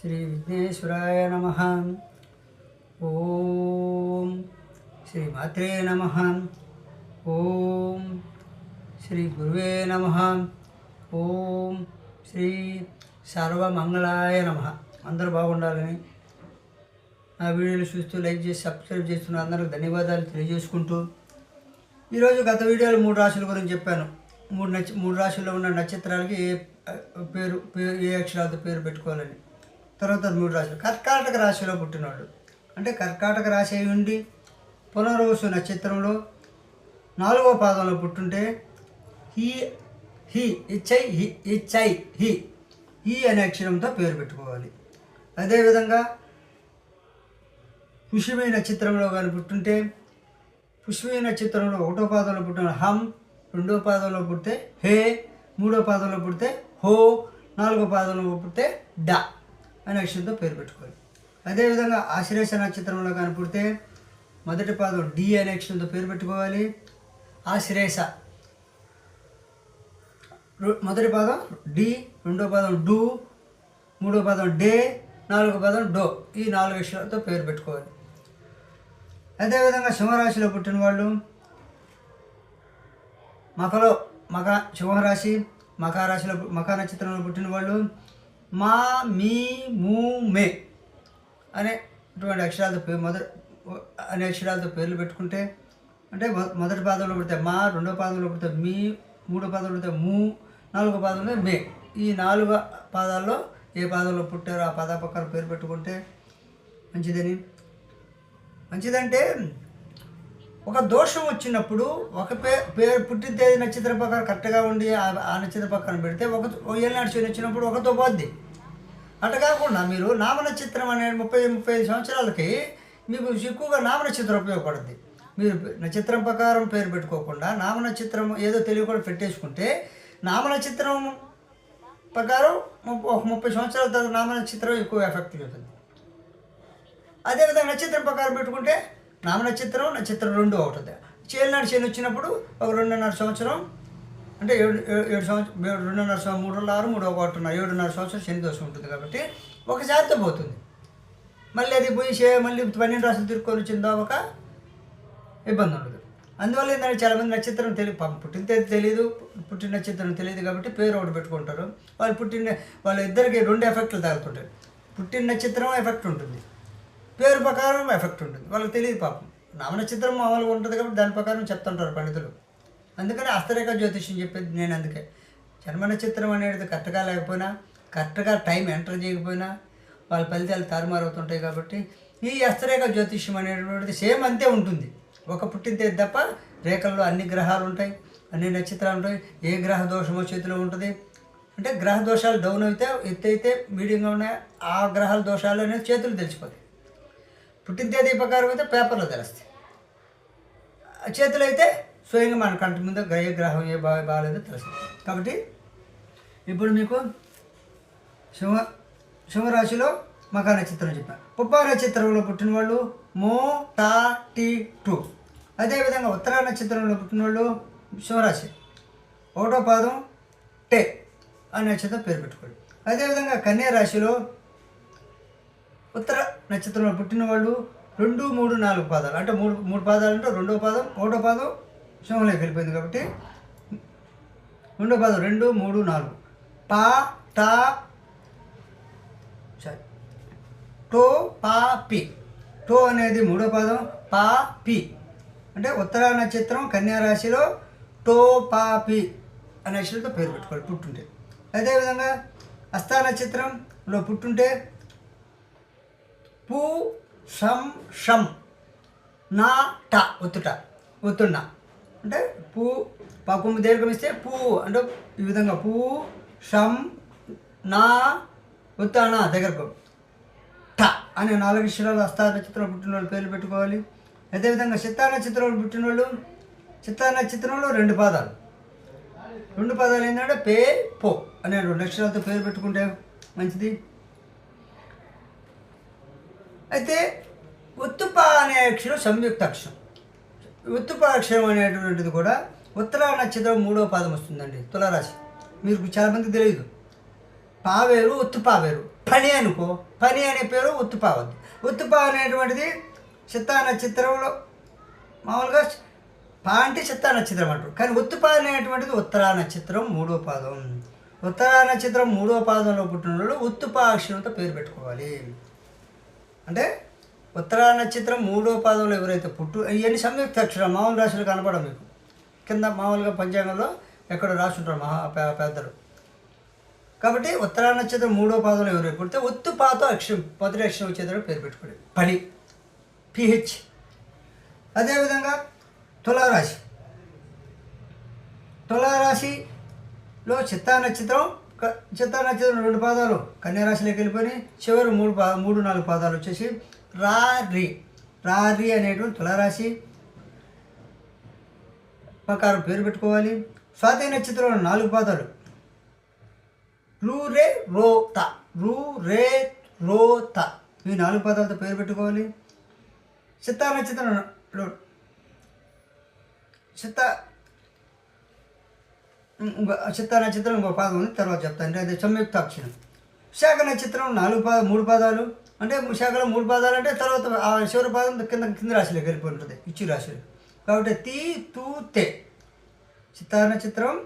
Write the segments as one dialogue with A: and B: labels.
A: శ్రీ విఘ్నేశ్వరాయ నమ. ఓం శ్రీ మాత్రే నమ. ఓం శ్రీ గురువే నమ. ఓం శ్రీ సర్వమంగళాయ నమ. అందరూ బాగుండాలని నా వీడియోలు చూస్తూ లైక్ చేసి సబ్స్క్రైబ్ చేస్తున్న అందరికి ధన్యవాదాలు తెలియజేసుకుంటూ ఈరోజు గత వీడియోలో మూడు రాశుల గురించి చెప్పాను. మూడు నక్ష మూడు రాశుల్లో ఉన్న నక్షత్రాలకి ఏ పేరు పేరు ఏ అక్షరాలతో పేరు పెట్టుకోవాలని. తర్వాత మూడు రాశులు. కర్కాటక రాశిలో పుట్టినాడు. అంటే కర్కాటక రాశి అయి ఉండి పునర్వసు నక్షత్రంలో నాలుగో పాదంలో పుట్టుంటే హీ హీ ఇచ్చై హి ఇచ్చై హి ఈ అనే అక్షరంతో పేరు పెట్టుకోవాలి. అదేవిధంగా పుష్యమి నక్షత్రంలో కానీ పుట్టుంటే పుష్యమి నక్షత్రంలో ఒకటో పాదంలో పుట్టిన హమ్ రెండో పాదంలో పుడితే హే మూడో పాదంలో పుడితే హో నాలుగో పాదంలో పుడితే డ. అనే అక్షరంతో పేరు పెట్టుకోవాలి. అదేవిధంగా ఆశ్లేష నక్షత్రంలో కనపడితే పుడితే మొదటి పాదం డి అనే అక్షరంతో పేరు పెట్టుకోవాలి. ఆశ్లేష రు- మొదటి పాదం డి రెండో పాదం డూ మూడో పదం డే నాలుగో పదం డో ఈ నాలుగు అక్షరాలతో పేరు పెట్టుకోవాలి. అదేవిధంగా సింహరాశిలో పుట్టిన వాళ్ళు మకలో మక సింహరాశి మకా రాశిలో మకా నక్షత్రంలో పుట్టిన వాళ్ళు మా మీ మూ మే అనే ఇటువంటి అక్షరాలతో పేరు మొదటి అనే అక్షరాలతో పేర్లు పెట్టుకుంటే అంటే మొదటి పాదంలో పుడితే మా రెండో పాదంలో పెడితే మీ మూడో పాదంలో పుడితే మూ నాలుగో పాదంలో మే. ఈ నాలుగు పాదాల్లో ఏ పాదంలో పుట్టారో ఆ పాద పక్కన పేరు పెట్టుకుంటే మంచిదని? మంచిదంటే ఒక దోషం వచ్చినప్పుడు ఒక పే పేరు పుట్టిన తేదీ నక్షత్ర ప్రకారం కరెక్ట్గా ఉండి ఆ- ఆ నక్షత్ర ప్రకారం పెడితే ఒక ఏళ్ళనాడు శని వచ్చినప్పుడు ఒకతో పోద్ది అట్ట కాకుండా మీరు నామ నక్షత్రం అనే ముప్పై ముప్పై ఐదు సంవత్సరాలకి మీకు ఎక్కువగా నామ నక్షత్రం ఉపయోగపడుద్ది. మీరు నక్షత్రం ప్రకారం పేరు పెట్టుకోకుండా నామ నక్షత్రం ఏదో తెలియకుండా పెట్టేసుకుంటే నామ నక్షత్రం ప్రకారం ము- ఒక ముప్పై సంవత్సరాల తర్వాత నామ నక్షత్రం ఎక్కువ ఎఫెక్ట్ అవుతుంది అదేవిధంగా నక్షత్రం ప్రకారం పెట్టుకుంటే నామ నక్షత్రం నక్షత్రం రెండు అవుతుంది చేలినాడు శని వచ్చినప్పుడు ఒక రెండున్నర సంవత్సరం అంటే ఏడు ఏ- ఏడు సంవత్సరం ఏడు రెండున్నర సంవత్సరం మూడు ఆరు మూడు ఒకటిన్నర ఏడున్నర సంవత్సరం శని దోషం ఉంటుంది కాబట్టి ఒకసారితో పోతుంది. మళ్ళీ అది పోయి చే- మళ్ళీ పన్నెండు రాసులు తిరుక్కొని వచ్చిందో ఒక ఇబ్బంది ఉండదు. అందువల్ల ఏంటంటే చాలామంది నక్షత్రం తెలియ పుట్టిన తేదీ తెలియదు పుట్టిన నక్షత్రం తెలియదు కాబట్టి పేరు ఒకటి పెట్టుకుంటారు. వాళ్ళు పుట్టిన వాళ్ళ ఇద్దరికి రెండు ఎఫెక్ట్లు తగులుతుంటాయి. పుట్టిన నక్షత్రం ఎఫెక్ట్ ఉంటుంది. పేరు ప్రకారం ఎఫెక్ట్ ఉంటుంది. వాళ్ళకి తెలియదు పాపం. నామన చిత్రం మామూలుగా ఉంటుంది కాబట్టి దాని ప్రకారం చెప్తుంటారు పండితులు. అందుకని హస్తరేఖ జ్యోతిష్యం చెప్పేది నేను అందుకే. జన్మ నక్షత్రం అనేది కరెక్ట్గా లేకపోయినా కరెక్ట్గా టైం ఎంటర్ చేయకపోయినా వాళ్ళ ఫలితాలు తారుమారవుతుంటాయి కాబట్టి ఈ హస్తరేఖ జ్యోతిష్యం అనేటువంటిది సేమ్ అంతే ఉంటుంది. ఒక పుట్టింతే తప్ప రేఖల్లో అన్ని గ్రహాలు ఉంటాయి అన్ని నక్షత్రాలు ఉంటాయి. ఏ గ్రహ దోషమో చేతిలో ఉంటుంది. అంటే గ్రహ దోషాలు డౌన్ అయితే ఎత్తు అయితే మీడియంగా ఉన్నాయి ఆ గ్రహాల దోషాలు అనేది చేతులు తెలిసిపోతాయి. పుట్టిన తేదీ ప్రకారం అయితే పేపర్లో తెలుస్తాయి. చేతులు అయితే స్వయంగా మన కంటి ముందు ఏ గ్రహం ఏ బాగా బాగాలేదో తెలుస్తుంది కాబట్టి ఇప్పుడు మీకు సింహ సింహరాశిలో మకా నక్షత్రం చెప్పాను పుబ్బా నక్షత్రంలో పుట్టిన వాళ్ళు మో టా టీ టూ. అదేవిధంగా ఉత్తరా నక్షత్రంలో పుట్టిన వాళ్ళు సింహరాశి ఒకటో పాదం టే అనే నక్షత్రం పేరు పెట్టుకోండి. అదేవిధంగా కన్యా రాశిలో ఉత్తర నక్షత్రంలో పుట్టిన వాళ్ళు రెండు మూడు నాలుగు పాదాలు. అంటే మూడు మూడు పాదాలు అంటే రెండో పాదం ఒకటో పాదం సింహంలోకి వెళ్ళిపోయింది కాబట్టి రెండో పాదం రెండు మూడు నాలుగు. పా టా సారీ టో పా పి. టో అనేది మూడో పాదం పా పి. అంటే ఉత్తర నక్షత్రం కన్యా రాశిలో టో పా పి అనే అక్షరంతో పేరు పెట్టుకోవాలి పుట్టుంటే. అదేవిధంగా హస్త నక్షత్రంలో పుట్టుంటే పు సం షం. నా ట ఒత్తుట ఒత్తున్న అంటే పూ పాకుము దీర్ఘం ఇస్తే పూ. అంటే ఈ విధంగా పూ షం నా ఉత్తాన దగ్గరకు. ట అనే నాలుగు శిలాలు అస్తార నక్షత్రం పుట్టిన వాళ్ళు పేర్లు పెట్టుకోవాలి. అదేవిధంగా చిత్తా నక్షత్రంలో పుట్టిన వాళ్ళు చిత్తా నక్షత్రంలో రెండు పాదాలు. రెండు పదాలు ఏంటంటే పే పో అనే రెండు అక్షరాలతో పేరు పెట్టుకుంటే మంచిది. అయితే ఉత్తుప అనే అక్షరం సంయుక్త అక్షరం. ఉత్తుప అక్షరం అనేటువంటిది కూడా ఉత్తర నక్షత్రం మూడో పాదం వస్తుందండి తులారాశి. మీకు చాలామందికి తెలియదు. పావేరు ఉత్తుపావేరు. పని అనుకో. పని అనే పేరు ఉత్తుపావద్దు ఉత్తుప అనేటువంటిది చిత్తా నక్షత్రంలో మామూలుగా పా అంటే చిత్తా నక్షత్రం అంటారు. కానీ ఉత్తుప అనేటువంటిది ఉత్తరా నక్షత్రం మూడో పాదం. ఉత్తరా నక్షత్రం మూడో పాదంలో పుట్టిన వాళ్ళు ఉత్తుప అక్షరంతో పేరు పెట్టుకోవాలి. అంటే ఉత్తరా నక్షత్రం మూడో పాదంలో ఎవరైతే పుట్టు ఇవన్నీ సంయుక్త అక్షరం మామూలు రాశులు కనపడం మీకు. కింద మామూలుగా పంచాంగంలో ఎక్కడ రాసుంటారు మహా పెద్దలు కాబట్టి ఉత్తరా నక్షత్రం మూడో పాదంలో ఎవరైతే పుడితే ఒత్తు పాత అక్షరం మొదటి అక్షరం వచ్చేదాన్ని పేరు పెట్టుకోండి. పని. పిహెచ్ అదేవిధంగా తులారాశి. తులారాశిలో చిత్తా నక్షత్రం చిత్తా నక్షత్రం రెండు పాదాలు కన్యారాశిలోకి వెళ్ళిపోయి చివరి మూడు పా మూడు నాలుగు పాదాలు వచ్చేసి రారి రారి అనేటువంటి తులారాశి. ప్రకారం పేరు పెట్టుకోవాలి. స్వాతి నక్షత్రంలో నాలుగు పాదాలు. రూ రే రో త. రూ రే రో త. ఈ నాలుగు పదాలతో పేరు పెట్టుకోవాలి. చిత్తా నక్షత్రం చిత్త చిత్త నక్షత్రం ఇంకో పాదం ఉంది తర్వాత చెప్తాను అంటే అది సంయుక్త అక్షరం. విశాఖ నక్షత్రం నాలుగు పాద మూడు పాదాలు. అంటే శాఖలో మూడు పాదాలు అంటే తర్వాత ఆ చివరి పాదం కింద కింద రాశిలోకి వెళ్ళిపోయి ఉంటుంది ఇచ్చి రాశిలో. కాబట్టి తీ తూ తే. చిత్త నక్షత్రం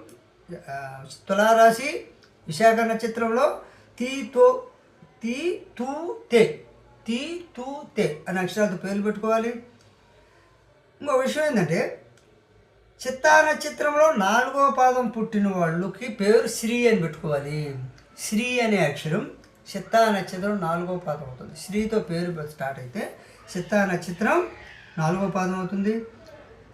A: తులారాశి విశాఖ నక్షత్రంలో తీ తో తీ తూ తే. తీ తూ తే అనే అక్షరాలతో పేర్లు పెట్టుకోవాలి. ఇంకో విషయం ఏంటంటే చిత్తా నక్షత్రంలో నాలుగో పాదం పుట్టిన వాళ్ళకి పేరు శ్రీ అని పెట్టుకోవాలి. శ్రీ అనే అక్షరం చిత్తా నక్షత్రం నాలుగో పాదం అవుతుంది. శ్రీతో పేరు స్టార్ట్ అయితే చిత్తా నక్షత్రం నాలుగో పాదం అవుతుంది.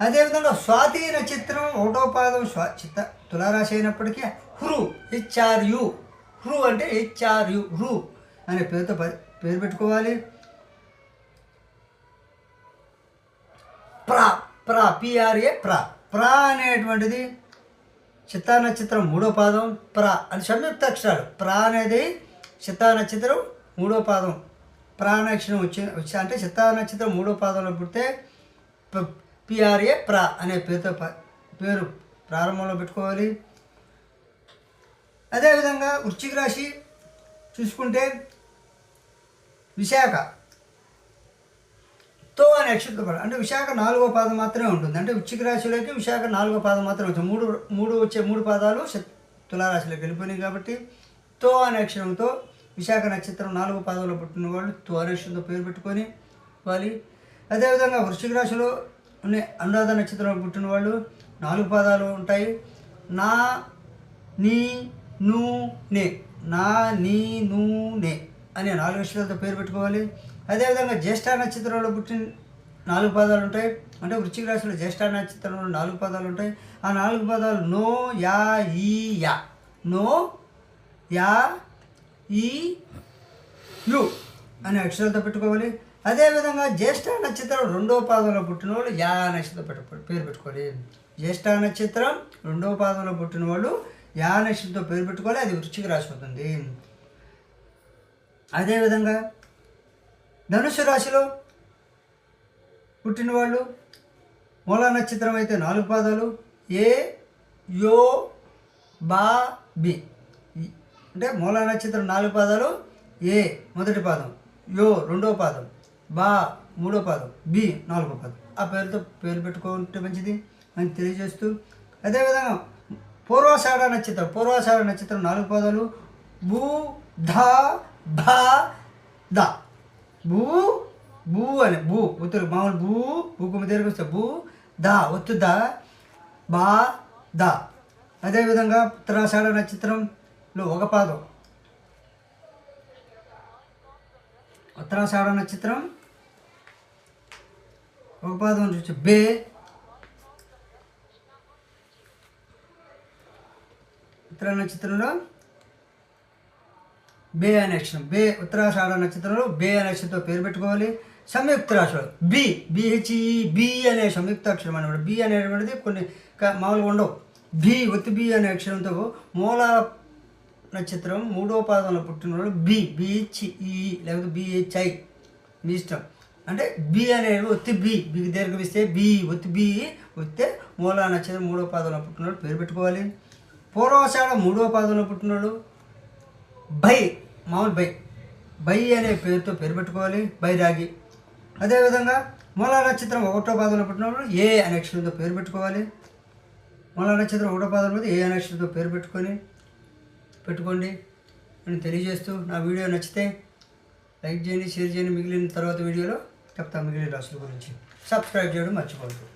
A: అదేవిధంగా స్వాతి నక్షత్రం ఒకటో పాదం స్వా చిత్త తులారాశి అయినప్పటికీ హృ హెచ్ఆర్యు హృ అంటే హెచ్ఆర్యు హృ అనే పేరుతో పేరు పెట్టుకోవాలి. ప్రా ప్రా పిఆర్ఏ ప్రా. ప్రా అనేటువంటిది చిత్తా నక్షత్రం మూడో పాదం ప్ర అది సంయుక్త అక్షరాలు. ప్రా అనేది చిత్తా నక్షత్రం మూడో పాదం. ప్రా నక్షత్రం వచ్చి వచ్చి అంటే చిత్తా నక్షత్రం మూడో పాదంలో పుడితే ప- పిఆర్ఏ ప్ర అనే పేరుతో పేరు ప్రారంభంలో పెట్టుకోవాలి. అదేవిధంగా వృశ్చిక రాశి చూసుకుంటే విశాఖ. నక్షత్ర అనే అంటే విశాఖ నాలుగో పాదం మాత్రమే ఉంటుంది. అంటే వృచ్చిక రాశిలోకి విశాఖ నాలుగో పాదం మాత్రమే వచ్చింది మూడు మూడు వచ్చే మూడు పాదాలు తులారాశిలోకి వెళ్ళిపోయినాయి కాబట్టి తో అనే అక్షరంతో విశాఖ నక్షత్రం నాలుగో పాదంలో పుట్టిన వాళ్ళు తో అక్షరంతో పేరు పెట్టుకొని వాలి. అదేవిధంగా వృశ్చిక రాశిలో ఉండే అనురాధ నక్షత్రంలో పుట్టిన వాళ్ళు నాలుగు పాదాలు ఉంటాయి. నా నీ ను నే. నా నీ ను నే అనే నాలుగు అక్షరాలతో పేరు పెట్టుకోవాలి. అదేవిధంగా జ్యేష్ఠ నక్షత్రంలో పుట్టిన నాలుగు పదాలు ఉంటాయి. అంటే వృశ్చిక రాశిలో జ్యేష్ఠ నక్షత్రంలో నాలుగు పదాలు ఉంటాయి. ఆ నాలుగు పదాలు నో యా ఈ యా. నో యా ఈ యు అనే అక్షరాలతో పెట్టుకోవాలి. అదేవిధంగా జ్యేష్ఠ నక్షత్రం రెండో పాదంలో పుట్టిన వాళ్ళు యా నక్షత్రం పెట్ట పేరు పెట్టుకోవాలి. జ్యేష్ఠ నక్షత్రం రెండవ పాదంలో పుట్టిన వాళ్ళు యా నక్షత్రంతో పేరు పెట్టుకోవాలి. అది వృశ్చిక రాశి అవుతుంది. అదేవిధంగా ధనుసు రాశిలో పుట్టిన వాళ్ళు మూలా నక్షత్రం అయితే నాలుగు పాదాలు. ఏ యో బా బి. అంటే మూలా నక్షత్రం నాలుగు పాదాలు. ఏ మొదటి పాదం. యో రెండో పాదం. బా మూడో పాదం. బి నాలుగో పాదం. ఆ పేరుతో పేరు పెట్టుకుంటే మంచిది అని తెలియజేస్తూ. అదేవిధంగా పూర్వాషాఢ నక్షత్రం. పూర్వాషాఢ నక్షత్రం నాలుగు పాదాలు. భూ ధ భ ద. భూ భూ అని భూ ఉత్తరు మామూలు భూ భూకుమ దగ్గరికి వస్తే భూ ద ఒత్తు ద బా ద. అదేవిధంగా ఉత్తరాషాఢ నక్షత్రంలో ఒక పాదం. ఉత్తరాషాఢ నక్షత్రం ఒక పాదం చూసి బే. ఉత్తర నక్షత్రంలో బే అనే అక్షరం బే ఉత్తరాషాఢ నక్షత్రంలో బే అనే అక్షరంతో పేరు పెట్టుకోవాలి. సంయుక్త రాశులు బి బిహెచ్ఈ బి అనే సంయుక్త అక్షరం అనమాట బి అనేటువంటిది కొన్ని మామూలుగా ఉండవు. బి ఒత్తి బి అనే అక్షరంతో మూల నక్షత్రం మూడో పాదంలో పుట్టినవాడు బి బిహెచ్ఈ లేకపోతే బిహెచ్ఐ మీ ఇష్టం. అంటే బి అనేది ఒత్తి బి బికి దీర్ఘమిస్తే బి ఒత్తి బి వస్తే మూలా నక్షత్రం మూడో పాదంలో పుట్టినవాడు పేరు పెట్టుకోవాలి. పూర్వాషాఢ మూడో పాదంలో పుట్టినవాడు బై మామూలు బై. బై అనే పేరుతో పేరు పెట్టుకోవాలి బైరాగి అదేవిధంగా మూలా నక్షత్రం ఒకటో పాదంలో పుట్టినప్పుడు ఏ అనే అక్షరంతో పేరు పెట్టుకోవాలి. మూలా నక్షత్రం ఒకటో పాదం మీద ఏ అనే అక్షరంతో పేరు పెట్టుకొని పెట్టుకోండి అని తెలియజేస్తూ నా వీడియో నచ్చితే లైక్ చేయండి షేర్ చేయండి. మిగిలిన తర్వాత వీడియోలో చెప్తా మిగిలిన రాసుల గురించి. సబ్స్క్రైబ్ చేయడం మర్చిపోవద్దు.